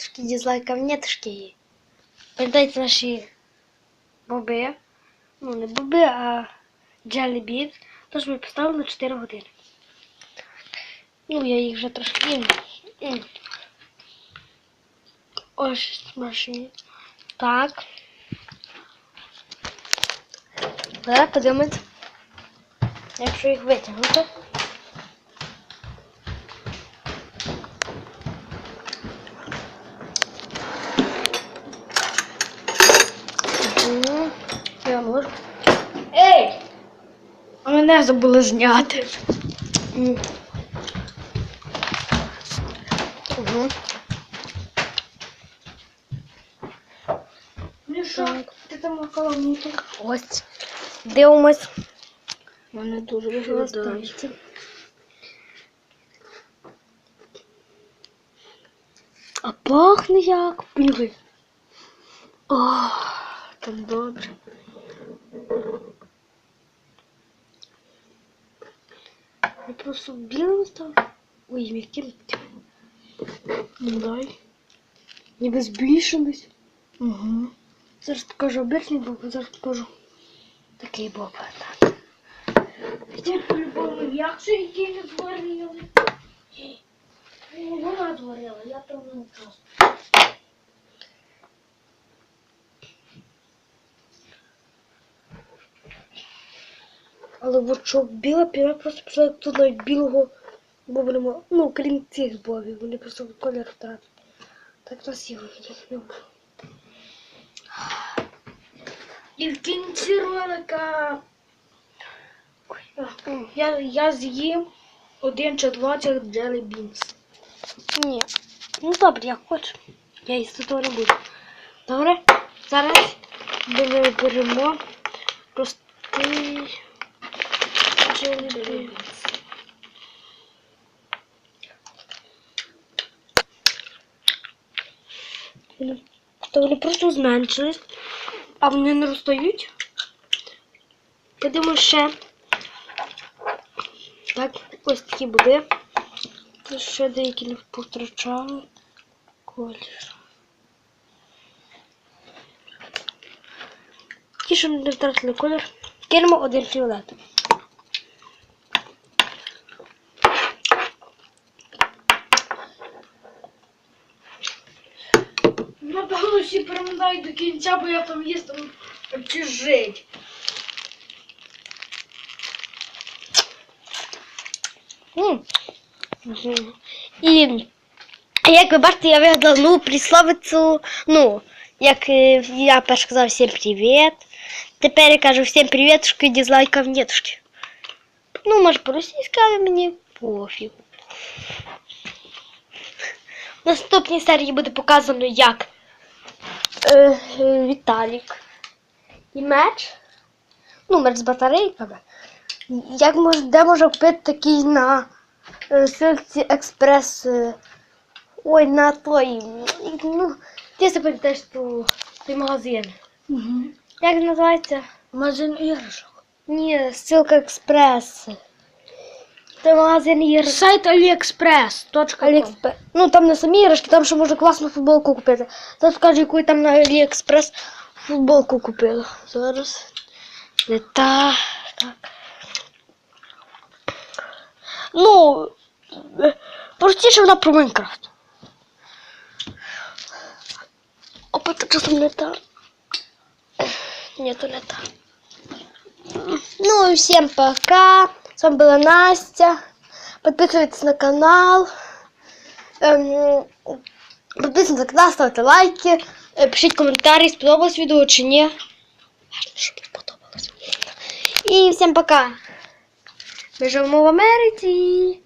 нетушки, дизлайків нетушки. Передайте наші боби. Ну, не боби, а Jelly Beans. Тож ми поставили на 4 години. Ну, я їх вже трошки їм. Ось смачні. Так. Зараз подивимось, якщо їх витягнути. Можу. Ей! А мене забули зняти. Угу. Ну що, ти там околонути? Ось. Дивимось. Мене дуже що. А пахне як. Понюхай. О, так добре. Просто білим став. Ой, м'яким. Ну дай. Ніби збільшились. Угу. Зараз покажу обичний боб, зараз покажу такий боб. Так. Ти по-любому м'якше які не зварили. Ну, вона зварила, я там не просто. Але от що біла піра просто пішла як тут навіть білого боба нема. Ну, крім цих бобів, вони просто колір втратили. Так красиво виглядає. І в кінці ролика я, я з'їм один чи два цих Jelly Beans. Ні. Ну добре, як хочеш. Я їсти того не буду. Добре? Зараз беремо простий jelly Вони- То вони просто зменшились, а вони не розстають. Підемо ще. Так, ось такі буде. Тут ще деякі не повтрачали колір. Ті, що не втратили колір, кинемо один фіолетовий. Всі перемотають до кінця, бо я там їсти чи жить. І як ви бачите, я вигадала ну, присловицю, ну, як е, я перш казав всім привіт. Тепер я кажу всім привітушки, дизлайків нетушки. Ну, може по-російськи, але мені пофіг. В наступній серії буде показано, як е, Віталік і меч. Ну, меч з батарейками. Як мож, де можна купити такий на е, силці експрес. е, Ой, на той. Ну, ти запам'ятаєш ту, той магазин. Угу. Як називається? Магазин іграшок. Ні, ссылка експрес. Це магазин іграшок. Сайт AliExpress.com Аліекспрес. Ну там не самі іграшки, там ще можна класну футболку купити. Зараз скажу, яку я там на Аліекспрес футболку купила. Зараз. Не та. Так. Ну, е, простіше вона про Майнкрафт. Опа, це часом не та. Ні, то не та. Ну и всем пока. С вами была Настя. Подписывайтесь на канал. Ем, Подписывайтесь на канал, ставте лайки. Е, Пишіть коментарі, сподобалось відео чи ні. Важно, щоб сподобалось. І всім пока. Ми живемо в Америці.